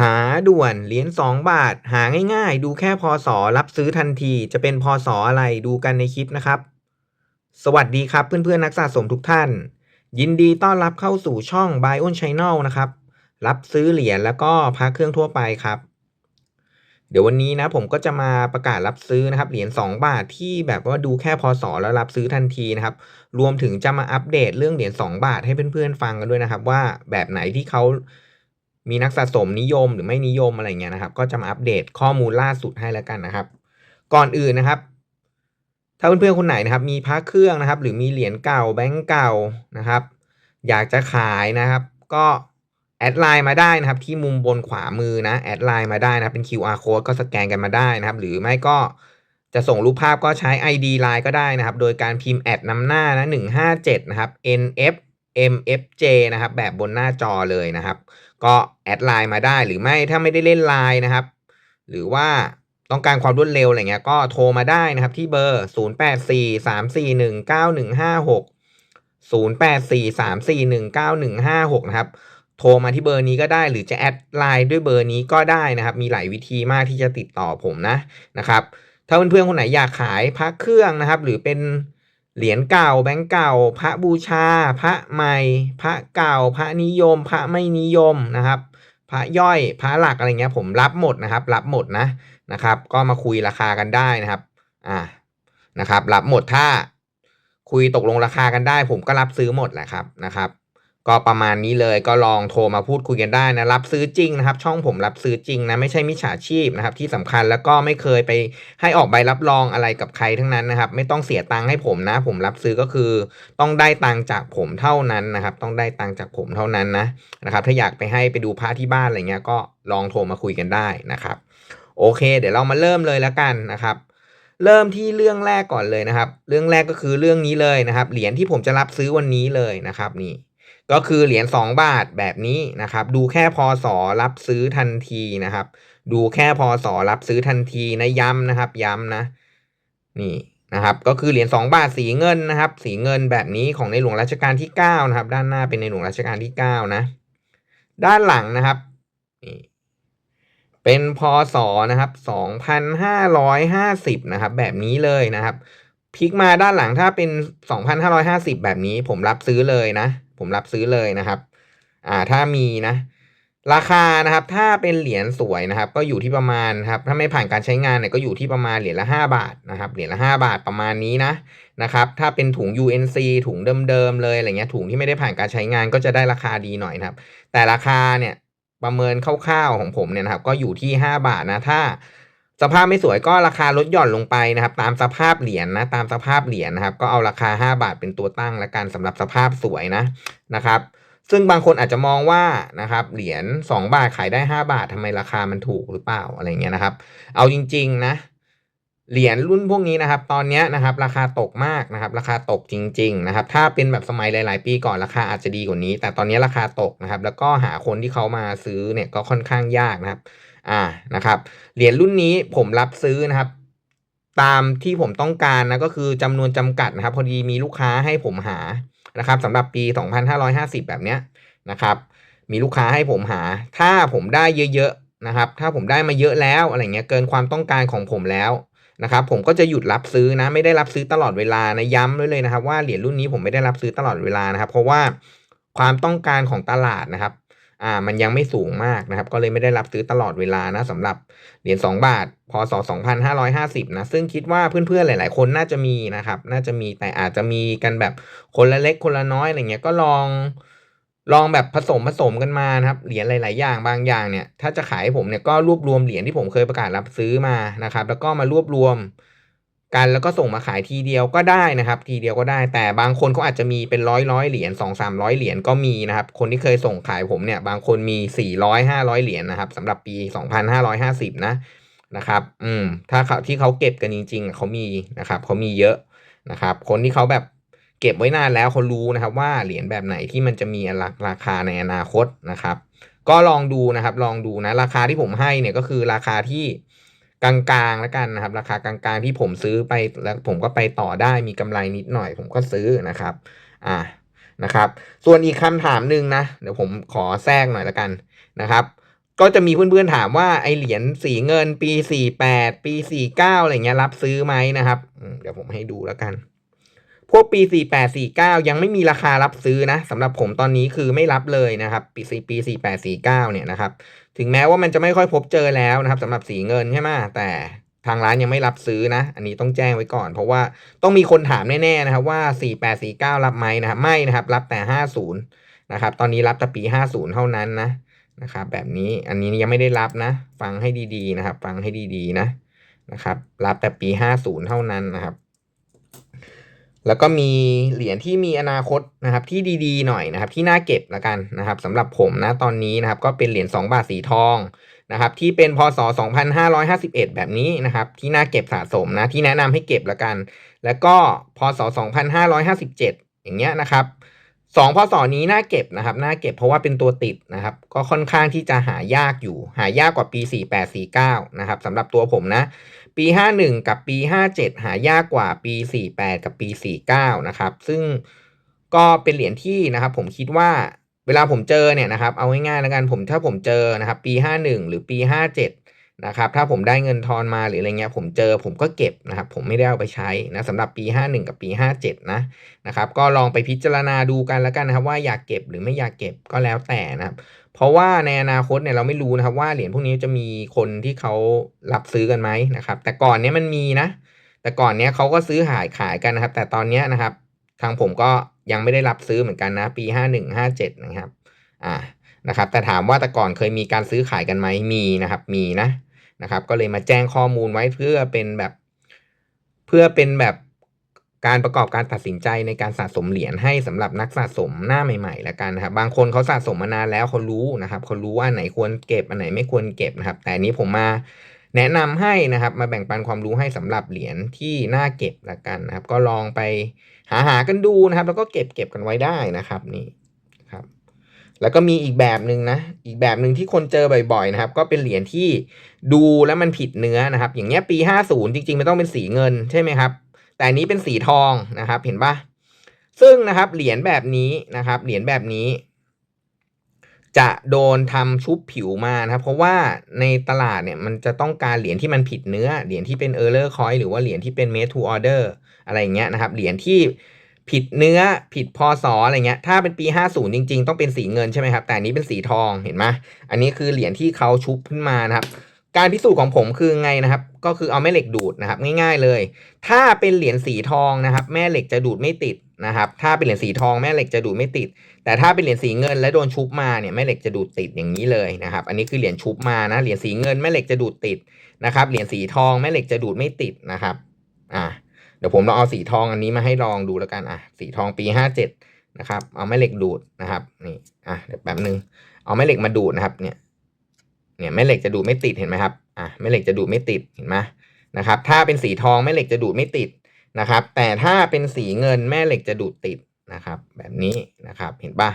หาด่วนเหรียญ2 บาท หาง่ายๆ ดูแค่พศรับซื้อทันที จะเป็นพศอะไรดูกันในคลิปนะครับ สวัสดีครับเพื่อนๆนักสะสมทุกท่าน ยินดีต้อนรับเข้าสู่ช่อง Buy on Channel นะครับ รับซื้อเหรียญแล้วก็พระเครื่องทั่วไปครับ เดี๋ยววันนี้นะผมก็จะมาประกาศรับซื้อนะครับเหรียญ2 บาทที่แบบว่าดูแค่พศแล้วรับซื้อทันทีนะครับ รวมถึงจะมาอัปเดตเรื่องเหรียญ2 บาทให้เพื่อนๆฟังกันด้วยนะครับ ว่าแบบไหนที่เขา มีนักสะสมนิยมหรือไม่นิยมอะไรเงี้ยนะครับ ก็จะมาอัปเดตข้อมูลล่าสุดให้แล้วกันนะครับ ก่อนอื่นนะครับ ถ้าเพื่อนๆคนไหนนะครับ มีพระเครื่องนะครับ หรือมีเหรียญเก่าแบงก์เก่านะครับ อยากจะขายนะครับ ก็แอดไลน์มาได้นะครับ ที่มุมบนขวามือนะแอดไลน์มาได้นะครับเป็น QR code ก็สแกนกันมาได้นะครับ หรือไม่ก็จะส่งรูปภาพก็ใช้ ID ไลน์ก็ได้นะครับ โดยการพิมพ์แอดนำหน้านะ157 นะครับ NF MFJ นะครับแบบบนหน้าจอเลยนะครับ ก็แอดไลน์มาได้หรือไม่ถ้าไม่ได้เล่นไลน์นะครับ หรือว่าต้องการความรวดเร็วอะไรเงี้ยก็โทรมาได้นะครับที่เบอร์ 0843419156 0843419156 นะครับ โทรมาที่เบอร์นี้ก็ได้หรือจะแอดไลน์ด้วยเบอร์นี้ก็ได้นะครับ มีหลายวิธีมากที่จะติดต่อผมนะนะครับ ถ้าเพื่อนๆคนไหนอยากขายพระเครื่องนะครับ หรือเป็น เหรียญเก่าแบงก์เก่า พระบูชา พระใหม่ พระเก่า พระนิยม พระไม่นิยมนะครับ พระย่อยพระหลักอะไรเงี้ยผมรับหมดนะครับ รับหมดนะนะครับ ก็มาคุยราคากันได้นะครับอ่านะครับ รับหมดถ้าคุยตกลงราคากันได้ ผมก็รับซื้อหมดแหละครับนะครับ ก็ประมาณนี้เลยก็ลองโทรมาพูดคุยกันได้นะรับซื้อจริงนะครับ ช่องผมรับซื้อจริงนะไม่ใช่มิจฉาชีพนะครับ ที่สำคัญแล้วก็ไม่เคยไปให้ออกใบรับรองอะไรกับใครทั้งนั้นนะครับ ไม่ต้องเสียตังค์ให้ผมนะ ผมรับซื้อก็คือ ต้องได้ตังค์จากผมเท่านั้นนะครับ ต้องได้ตังค์จากผมเท่านั้นนะนะครับ ถ้าอยากไปให้ไปดูพระที่บ้านอะไรเงี้ยก็ลองโทรมาคุยกันได้นะครับ โอเค เดี๋ยวเรามาเริ่มเลยแล้วกันนะครับเริ่มที่เรื่องแรกก่อนเลยนะครับ เรื่องแรกก็คือเรื่องนี้เลยนะครับ เหรียญที่ผมจะรับซื้อวันนี้เลยนะครับนี่ ก็คือเหรียญ2บาทแบบนี้นะครับ ดูแค่พศรับซื้อทันทีนะครับ ดูแค่พศรับซื้อทันทีนะย้ำนะครับ ย้ำนะนี่นะครับ ก็คือเหรียญ2บาทสีเงินนะครับ สีเงินแบบนี้ของในหลวงรัชกาลที่9นะครับ ด้านหน้าเป็นในหลวงรัชกาลที่9นะด้านหลังนะครับนี่เป็นพศนะครับ2,550นะครับ แบบนี้เลยนะครับพลิกมาด้านหลังถ้าเป็น 2,550 แบบนี้ผมรับซื้อเลยนะ ผมรับซื้อเลยนะครับ อ่าถ้ามีนะ ราคานะครับ ถ้าเป็นเหรียญสวยนะครับ ก็อยู่ที่ประมาณครับ ถ้าไม่ผ่านการใช้งานเนี่ยก็อยู่ที่ประมาณเหรียญละ 5 บาทนะครับ เหรียญละ 5 บาทประมาณนี้นะนะครับ ถ้าเป็นถุง UNC ถุงเดิมๆเลยอะไรเงี้ยถุงที่ไม่ได้ผ่านการใช้งานก็จะได้ราคาดีหน่อยนะครับ แต่ราคาเนี่ยประเมินคร่าวๆของผมเนี่ยนะครับ ก็อยู่ที่ 5 บาทนะถ้า สภาพไม่สวยก็ราคาลดหย่อนลงไปนะครับ ตามสภาพเหรียญนะตามสภาพเหรียญนะครับ ก็เอาราคา 5 บาทเป็นตัวตั้งและกันสำหรับสภาพสวยนะนะครับ ซึ่งบางคนอาจจะมองว่านะครับเหรียญ2บาทขายได้ 5 บาททำไมราคามันถูกหรือเปล่าอะไรเงี้ยนะครับ เอาจริง ๆ นะเหรียญรุ่นพวกนี้นะครับ ตอนนี้นะครับ ราคาตกมากนะครับ ราคาตกจริง ๆ นะครับ ถ้าเป็นแบบสมัยหลาย ๆ ปีก่อนราคาอาจจะดีกว่านี้ แต่ตอนนี้ราคาตกนะครับ แล้วก็หาคนที่เขามาซื้อเนี่ยก็ค่อนข้างยากนะครับ อ่านะครับเหรียญรุ่นนี้ผมรับซื้อนะครับ ตามที่ผมต้องการนะก็คือจำนวนจำกัดนะครับ พอดีมีลูกค้าให้ผมหานะครับสำหรับปี 2550 แบบเนี้ยนะครับ มีลูกค้าให้ผมหา ถ้าผมได้เยอะๆนะครับ ถ้าผมได้มาเยอะแล้วอะไรเงี้ยเกินความต้องการของผมแล้วนะครับผมก็จะหยุดรับซื้อนะไม่ได้รับซื้อตลอดเวลานะย้ำไว้เลยนะครับ ว่าเหรียญรุ่นนี้ผมไม่ได้รับซื้อตลอดเวลานะครับ เพราะว่าความต้องการของตลาดนะครับ อ่ามันยังไม่สูงมากนะครับ ก็เลยไม่ได้รับซื้อตลอดเวลานะสำหรับเหรียญ2บาทพศ2550นะซึ่งคิดว่าเพื่อนๆหลาย ๆ คนน่าจะมีนะครับ น่าจะมีแต่อาจจะมีกันแบบคนละเล็กคนละน้อยอะไรเงี้ยก็ลองลองแบบผสมผสมกันมานะครับเหรียญหลาย ๆ อย่างบางอย่างเนี่ยถ้าจะขายให้ผมเนี่ยก็รวบรวมเหรียญที่ผมเคยประกาศรับซื้อมานะครับ แล้วก็มารวบรวม กันแล้วก็ส่งมาขายทีเดียวก็ได้นะครับ ทีเดียวก็ได้ แต่บางคนเขาอาจจะมีเป็นร้อยร้อยเหรียญสองสามร้อยเหรียญก็มีนะครับ คนที่เคยส่งขายผมเนี่ยบางคนมีสี่ร้อยห้าร้อยเหรียญนะครับสำหรับปีสองพันห้าร้อยห้าสิบนะนะครับอืมถ้าเขาที่เขาเก็บกันจริง ๆ เขามีนะครับเขามีเยอะนะครับ คนที่เขาแบบเก็บไว้นานแล้วเขารู้นะครับว่าเหรียญแบบไหนที่มันจะมีราคาในอนาคตนะครับ ก็ลองดูนะครับ ลองดูนะราคาที่ผมให้เนี่ยก็คือราคาที่ กลางๆแล้วกันนะครับ ราคากลางๆที่ผมซื้อไปแล้วผมก็ไปต่อได้มีกำไรนิดหน่อย ผมก็ซื้อนะครับอ่านะครับ ส่วนอีกคำถามหนึ่งนะเดี๋ยวผมขอแทรกหน่อยแล้วกันนะครับก็จะมีเพื่อนๆถามว่าไอเหรียญสีเงินปีสี่แปดปีสี่เก้าอะไรเงี้ยรับซื้อไหมนะครับ เดี๋ยวผมให้ดูแล้วกัน พวกปีสี่แปดสี่เก้ายังไม่มีราคารับซื้อนะสำหรับผมตอนนี้คือไม่รับเลยนะครับปีปีสี่แปดสี่เก้าเนี่ยนะครับ ถึงแม้ว่ามันจะไม่ค่อยพบเจอแล้วนะครับสำหรับสีเงินใช่ไหมแต่ทางร้านยังไม่รับซื้อนะ อันนี้ต้องแจ้งไว้ก่อน เพราะว่าต้องมีคนถามแน่ๆนะครับว่า 4849 รับไหมนะครับ ไม่นะครับ รับแต่ 50 นะครับ ตอนนี้รับแต่ปี 50 เท่านั้นนะนะครับ แบบนี้อันนี้ยังไม่ได้รับนะ ฟังให้ดีๆนะครับ ฟังให้ดีๆนะนะครับ รับแต่ปี 50 เท่านั้นนะครับ แล้วก็มีเหรียญที่มีอนาคตนะครับที่ดีๆหน่อยนะครับที่น่าเก็บละกันนะครับสำหรับผมนะตอนนี้นะครับก็เป็นเหรียญ2บาทสีทองนะครับที่เป็นพศ 2551 แบบนี้นะครับที่น่าเก็บสะสมนะที่แนะนำให้เก็บละกัน แล้วก็พศ 2557 อย่างเงี้ยนะครับ สองพศนี้น่าเก็บนะครับน่าเก็บเพราะว่าเป็นตัวติดนะครับ ก็ค่อนข้างที่จะหายากอยู่ หายากกว่าปี 4849 นะครับสำหรับตัวผมนะ ปี 51 กับปี 57 หายากกว่าปี 48 กับปี 49 นะครับ ซึ่งก็เป็นเหรียญที่นะครับผมคิดว่าเวลาผมเจอเนี่ยนะครับ เอาง่ายๆแล้วกันผมถ้าผมเจอนะครับ ปี 51 หรือปี 57 นะครับถ้าผมได้เงินทอนมาหรืออะไรเงี้ยผมเจอผมก็เก็บนะครับผมไม่ได้เอาไปใช้นะสำหรับปี 51 กับปี 57 นะนะครับก็ลองไปพิจารณาดูกันแล้วกันนะครับว่าอยากเก็บหรือไม่อยากเก็บก็แล้วแต่นะครับเพราะว่าในอนาคตเนี่ยเราไม่รู้นะครับว่าเหรียญพวกนี้จะมีคนที่เขารับซื้อกันไหมนะครับแต่ก่อนเนี้ยมันมีนะ แต่ก่อนเนี้ยเขาก็ซื้อขายขายกันนะครับ แต่ตอนเนี้ยนะครับทางผมก็ยังไม่ได้รับซื้อเหมือนกันนะปีห้าหนึ่งห้าเจ็ดนะครับอ่านะครับแต่ถามว่าแต่ก่อนเคยมีการซื้อขายกันไหมมีนะครับมีนะ นะครับ ก็เลยมาแจ้งข้อมูลไว้เพื่อเป็นแบบเพื่อเป็นแบบการประกอบการตัดสินใจในการสะสมเหรียญให้สำหรับนักสะสมหน้าใหม่ๆแล้วกันนะครับ บางคนเขาสะสมมานานแล้วเขารู้นะครับเขารู้ว่าไหนควรเก็บอันไหนไม่ควรเก็บนะครับ แต่อันนี้ผมมาแนะนำให้นะครับ มาแบ่งปันความรู้ให้สำหรับเหรียญที่น่าเก็บละกันนะครับ ก็ลองไปหาหากันดูนะครับ แล้วก็เก็บเก็บกันไว้ได้นะครับนี่ แล้วก็มีอีกแบบหนึ่งนะ อีกแบบหนึ่งที่คนเจอบ่อยๆนะครับ ก็เป็นเหรียญที่ดูแล้วมันผิดเนื้อนะครับ อย่างเงี้ยปี 50 จริงๆมันต้องเป็นสีเงินใช่ไหมครับ แต่อันนี้เป็นสีทองนะครับ เห็นปะซึ่งนะครับเหรียญแบบนี้นะครับ เหรียญแบบนี้ จะโดนทำชุบผิวมานะครับ เพราะว่าในตลาดเนี่ยมันจะต้องการเหรียญที่มันผิดเนื้อ เหรียญที่เป็น error coin หรือว่าเหรียญที่เป็น made to order อะไรเงี้ยนะครับ เหรียญที่ ผิดเนื้อผิดพศอะไรเงี้ย ถ้าเป็นปี 50 จริง ๆ ต้องเป็นสีเงินใช่ไหมครับ แต่อันนี้เป็นสีทองเห็นไหมอันนี้คือเหรียญที่เขาชุบขึ้นมานะครับ การพิสูจน์ของผมคือไงนะครับ ก็คือเอาแม่เหล็กดูดนะครับ ง่ายๆเลย ถ้าเป็นเหรียญสีทองนะครับ แม่เหล็กจะดูดไม่ติดนะครับ ถ้าเป็นเหรียญสีทองแม่เหล็กจะดูดไม่ติด แต่ถ้าเป็นเหรียญสีเงินและโดนชุบมาเนี่ยแม่เหล็กจะดูดติดอย่างนี้เลยนะครับ อันนี้คือเหรียญชุบมานะ เหรียญสีเงินแม่เหล็กจะดูดติดนะครับ เหรียญสีทองแม่เหล็กจะดูดไม่ติดนะครับ อ่า เดี๋ยวผมลองเอาสีทองอันนี้มาให้ลองดูแล้วกันอะสีทองปีห้าเจ็ดนะครับเอาแม่เหล็กดูดนะครับนี่อะเดี๋ยวแป๊บนึงเอาแม่เหล็กมาดูดนะครับเนี่ยเนี่ยแม่เหล็กจะดูดไม่ติดเห็นไหมครับอะแม่เหล็กจะดูดไม่ติดเห็นไหมนะครับถ้าเป็นสีทองแม่เหล็กจะดูดไม่ติดนะครับ แต่ถ้าเป็นสีเงินแม่เหล็กจะดูดติดนะครับ แบบนี้นะครับเห็นปะ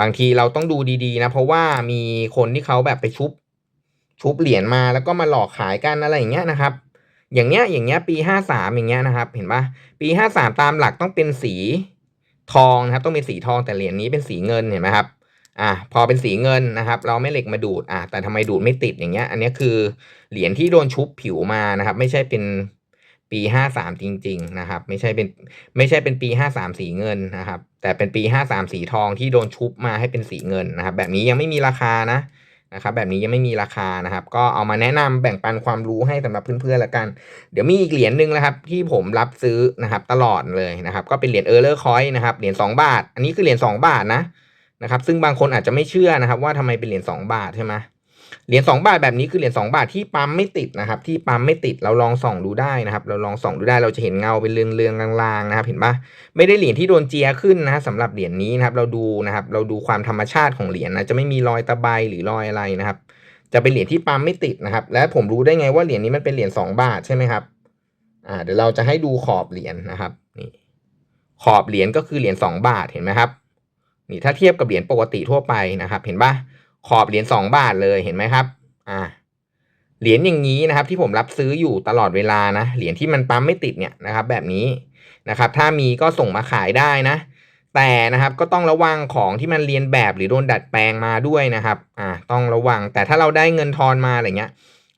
บางทีเราต้องดูดีๆนะ เพราะว่ามีคนที่เขาแบบไปชุบชุบเหรียญมาแล้วก็มาหลอกขายกันอะไรอย่างเงี้ยนะครับ อย่างเงี้ยอย่างเงี้ยปีห้าสามอย่างเงี้ยนะครับ เห็นปะปีห้าสามตามหลักต้องเป็นสีทองนะครับ ต้องเป็นสีทองแต่เหรียญนี้เป็นสีเงินเห็นไหมครับอะพอเป็นสีเงินนะครับ เราไม่เหล็กมาดูดอะแต่ทำไมดูดไม่ติดอย่างเงี้ย อันนี้คือเหรียญที่โดนชุบผิวมานะครับ ไม่ใช่เป็นปีห้าสามจริง ๆนะครับ ไม่ใช่เป็นไม่ใช่เป็นปีห้าสามสีเงินนะครับ แต่เป็นปีห้าสามสีทองที่โดนชุบมาให้เป็นสีเงินนะครับ แบบนี้ยังไม่มีราคานะ นะครับแบบนี้ยังไม่มีราคานะครับ ก็เอามาแนะนำแบ่งปันความรู้ให้สำหรับเพื่อนๆละกัน เดี๋ยวมีอีกเหรียญหนึ่งนะครับ ที่ผมรับซื้อนะครับตลอดเลยนะครับ ก็เป็นเหรียญเออร์เลอร์คอยนะครับเหรียญสองบาท อันนี้คือเหรียญสองบาทนะนะครับ ซึ่งบางคนอาจจะไม่เชื่อนะครับ ว่าทำไมเป็นเหรียญสองบาทใช่ไหม เหรียญสองบาทแบบนี้คือเหรียญสองบาทที่ปั๊มไม่ติดนะครับ ที่ปั๊มไม่ติดเราลองส่องดูได้นะครับ เราลองส่องดูได้เราจะเห็นเงาเป็นเรืองๆลางๆนะครับ เห็นปะไม่ได้เหรียญที่โดนเจียขึ้นนะสำหรับเหรียญนี้นะครับ เราดูนะครับ เราดูความธรรมชาติของเหรียญนะจะไม่มีรอยตะไบหรือรอยอะไรนะครับ จะเป็นเหรียญที่ปั๊มไม่ติดนะครับ และผมรู้ได้ไงว่าเหรียญนี้มันเป็นเหรียญสองบาทใช่ไหมครับอ่าเดี๋ยวเราจะให้ดูขอบเหรียญนะครับนี่ขอบเหรียญก็คือเหรียญสองบาทเห็นไหมครับนี่ถ้าเทียบกับเหรียญปกติทั่วไปนะครับ เห็นปะ ขอบเหรียญสองบาทเลยเห็นไหมครับ อ่า เหรียญอย่างนี้นะครับ ที่ผมรับซื้ออยู่ตลอดเวลานะ เหรียญที่มันปั๊มไม่ติดเนี่ยนะครับ แบบนี้นะครับ ถ้ามีก็ส่งมาขายได้นะ แต่นะครับก็ต้องระวังของที่มันเรียนแบบหรือโดนดัดแปลงมาด้วยนะครับ อ่า ต้องระวัง แต่ถ้าเราได้เงินทอนมาอะไรเงี้ย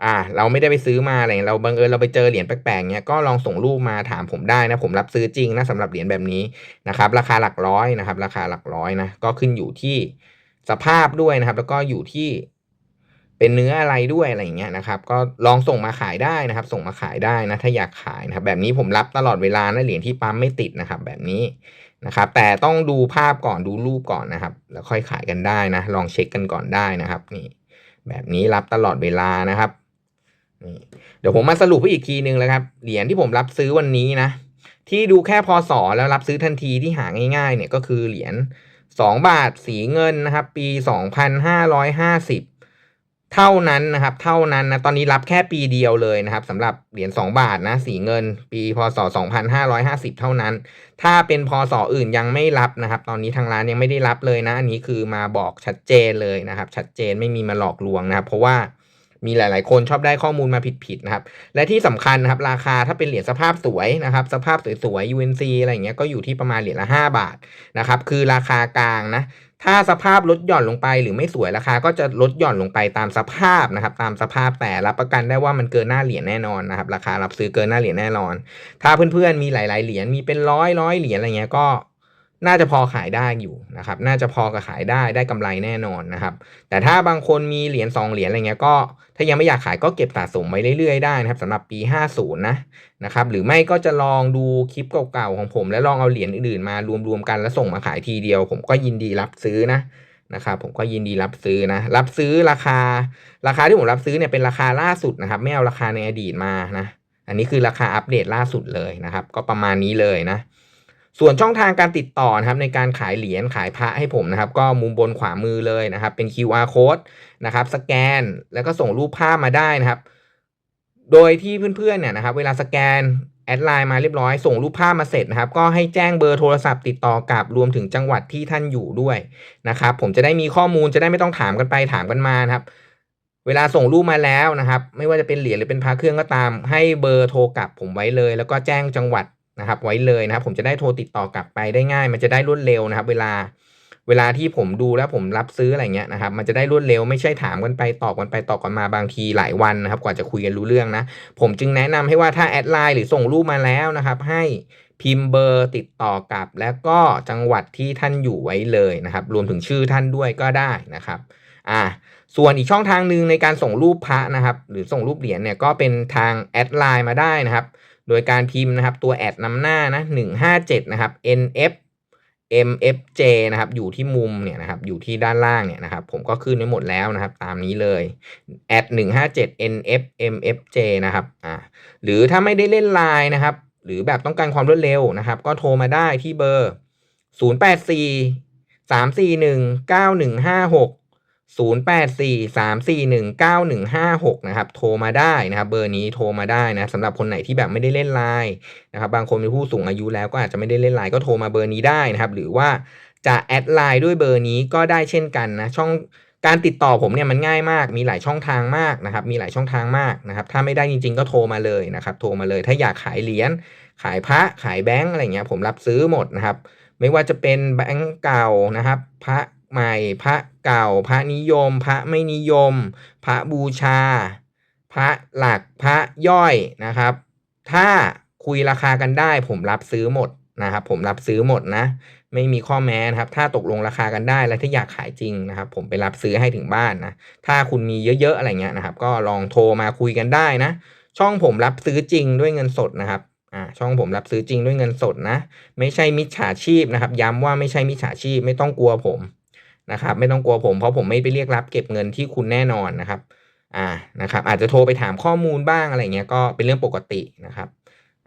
อ่า เราไม่ได้ไปซื้อมาอะไรเราบังเอิญเราไปเจอเหรียญแปลกๆเนี้ยก็ลองส่งรูปมาถามผมได้นะ ผมรับซื้อจริงนะสำหรับเหรียญแบบนี้นะครับ ราคาหลักร้อยนะครับ ราคาหลักร้อยนะ ก็ขึ้นอยู่ที่ สภาพด้วยนะครับ แล้วก็อยู่ที่เป็นเนื้ออะไรด้วยอะไรอย่างเงี้ยนะครับ ก็ลองส่งมาขายได้นะครับ ส่งมาขายได้นะถ้าอยากขายนะครับ แบบนี้ผมรับตลอดเวลานะเหรียญที่ปั๊มไม่ติดนะครับ แบบนี้นะครับ แต่ต้องดูภาพก่อนดูรูปก่อนนะครับ แล้วค่อยขายกันได้นะ ลองเช็คกันก่อนได้นะครับ นี่ แบบนี้รับตลอดเวลานะครับนี่เดี๋ยวผมมาสรุปให้อีกทีนึงแล้วครับเหรียญที่ผมรับซื้อวันนี้นะที่ดูแค่พอสอแล้วรับซื้อทันทีที่หาง่ายๆ เนี่ยก็คือเหรียญ สองบาทสีเงินนะครับ ปีสองพันห้าร้อยห้าสิบเท่านั้นนะครับ เท่านั้นนะตอนนี้รับแค่ปีเดียวเลยนะครับสำหรับเหรียญ2บาทนะสีเงิน ปีพศ 2550 เท่านั้น ถ้าเป็นพศอื่นยังไม่รับนะครับ ตอนนี้ทางร้านยังไม่ได้รับเลยนะอันนี้คือมาบอกชัดเจนเลยนะครับ ชัดเจนไม่มีมาหลอกลวงนะครับ เพราะว่า มีหลาย ๆ คนชอบได้ข้อมูลมาผิดๆนะครับ และที่สำคัญนะครับ ราคาถ้าเป็นเหรียญสภาพสวยนะครับ สภาพสวยๆ UNC อะไรอย่างเงี้ยก็อยู่ที่ประมาณเหรียญละ 5 บาทนะครับ คือราคากลางนะถ้าสภาพลดหย่อนลงไปหรือไม่สวยราคาก็จะลดหย่อนลงไปตามสภาพนะครับ ตามสภาพแต่รับประกันได้ว่ามันเกินหน้าเหรียญแน่นอนนะครับ ราคารับซื้อเกินหน้าเหรียญแน่นอน ถ้าเพื่อนๆมีหลาย ๆ เหรียญมีเป็นร้อยร้อยเหรียญอะไรเงี้ยก็ น่าจะพอขายได้อยู่นะครับ น่าจะพอกับขายได้ได้กำไรแน่นอนนะครับ แต่ถ้าบางคนมีเหรียญสองเหรียญอะไรเงี้ยก็ ถ้ายังไม่อยากขายก็เก็บสะสมไว้เรื่อยๆได้นะครับสำหรับปี 50 นะนะครับ หรือไม่ก็จะลองดูคลิปเก่าๆของผม แล้วลองเอาเหรียญอื่นๆมารวมๆกันแล้วส่งมาขายทีเดียว ผมก็ยินดีรับซื้อนะนะครับผมก็ยินดีรับซื้อนะรับซื้อราคา ราคาที่ผมรับซื้อเนี่ยเป็นราคาล่าสุดนะครับไม่เอาราคาในอดีตมานะ อันนี้คือราคาอัปเดตล่าสุดเลยนะครับ ก็ประมาณนี้เลยนะ ส่วนช่องทางการติดต่อนะครับในการขายเหรียญขายพระให้ผมนะครับ ก็มุมบนขวามือเลยนะครับ เป็น QR code นะครับ สแกนแล้วก็ส่งรูปภาพมาได้นะครับ โดยที่เพื่อนๆเนี่ยนะครับ เวลาสแกนแอดไลน์มาเรียบร้อยส่งรูปภาพมาเสร็จนะครับ ก็ให้แจ้งเบอร์โทรศัพท์ติดต่อกับรวมถึงจังหวัดที่ท่านอยู่ด้วยนะครับ ผมจะได้มีข้อมูลจะได้ไม่ต้องถามกันไปถามกันมานะครับเวลาส่งรูปมาแล้วนะครับ ไม่ว่าจะเป็นเหรียญหรือเป็นพระเครื่องก็ตาม ให้เบอร์โทรกลับผมไว้เลย แล้วก็แจ้งจังหวัด นะครับไว้เลยนะครับ ผมจะได้โทรติดต่อกลับไปได้ง่าย มันจะได้รวดเร็วนะครับ เวลาเวลาที่ผมดูแล้วผมรับซื้ออะไรเงี้ยนะครับ มันจะได้รวดเร็วไม่ใช่ถามกันไปตอบกันไปตอบกันมาบางทีหลายวันนะครับ กว่าจะคุยกันรู้เรื่องนะ ผมจึงแนะนำให้ว่าถ้าแอดไลน์หรือส่งรูปมาแล้วนะครับ ให้พิมพ์เบอร์ติดต่อกับ แล้วก็จังหวัดที่ท่านอยู่ไว้เลยนะครับ รวมถึงชื่อท่านด้วยก็ได้นะครับอ่าส่วนอีกช่องทางหนึ่งในการส่งรูปพระนะครับ หรือส่งรูปเหรียญเนี่ยก็เป็นทางแอดไลน์มาได้นะครับ โดยการพิมพ์นะครับตัวแอดนำหน้านะหนึ่งห้าเจ็ดนะครับ NF MFJ นะครับอยู่ที่มุมเนี่ยนะครับอยู่ที่ด้านล่างเนี่ยนะครับผมก็ขึ้นไว้หมดแล้วนะครับตามนี้เลยแอดหนึ่งห้าเจ็ด NF MFJ นะครับอ่าหรือถ้าไม่ได้เล่นไลน์นะครับ หรือแบบต้องการความรวดเร็วนะครับ ก็โทรมาได้ที่เบอร์ศูนย์ แปดสี่สามสี่หนึ่งเก้าหนึ่งห้าหกศูนย์แปดสี่สามสี่หนึ่งเก้าหนึ่งห้าหกนะครับโทรมาได้นะครับเบอร์นี้โทรมาได้นะสำหรับคนไหนที่แบบไม่ได้เล่นไลน์นะครับบางคนเป็นผู้สูงอายุแล้วก็อาจจะไม่ได้เล่นไลน์ก็โทรมาเบอร์นี้ได้นะครับหรือว่าจะแอดไลน์ด้วยเบอร์นี้ก็ได้เช่นกันนะช่องการติดต่อผมเนี่ยมันง่ายมาก มีหลายช่องทางมากนะครับ มีหลายช่องทางมากนะครับ ถ้าไม่ได้จริง ๆ ก็โทรมาเลยนะครับ โทรมาเลย ถ้าอยากขายเหรียญ ขายพระ ขายแบงก์อะไรเงี้ย ผมรับซื้อหมดนะครับ ไม่ว่าจะเป็นแบงก์เก่านะครับ พระ ใหม่ พระเก่า พระนิยม พระไม่นิยม พระบูชา พระหลักพระย่อยนะครับ ถ้าคุยราคากันได้ ผมรับซื้อหมดนะครับ ผมรับซื้อหมดนะ ไม่มีข้อแม้นะครับ ถ้าตกลงราคากันได้และถ้าอยากขายจริงนะครับ ผมไปรับซื้อให้ถึงบ้านนะถ้าคุณมีเยอะๆอะไรเงี้ยนะครับ ก็ลองโทรมาคุยกันได้นะ ช่องผมรับซื้อจริงด้วยเงินสดนะครับอ่าช่องผมรับซื้อจริงด้วยเงินสดนะ ไม่ใช่มิจฉาชีพนะครับ ย้ำว่าไม่ใช่มิจฉาชีพไม่ต้องกลัวผม นะครับ ไม่ต้องกลัวผมเพราะผมไม่ไปเรียกรับเก็บเงินที่คุณแน่นอนนะครับ อ่านะครับ อาจจะโทรไปถามข้อมูลบ้างอะไรเงี้ยก็เป็นเรื่องปกตินะครับ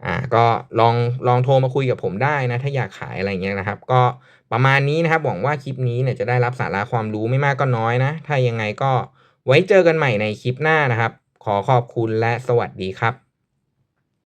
อ่าก็ลองลองโทรมาคุยกับผมได้นะ ถ้าอยากขายอะไรเงี้ยนะครับ ก็ประมาณนี้นะครับหวังว่าคลิปนี้เนี่ยจะได้รับสาระความรู้ไม่มากก็น้อยนะ ถ้ายังไงก็ไว้เจอกันใหม่ในคลิปหน้านะครับ ขอขอบคุณและสวัสดีครับ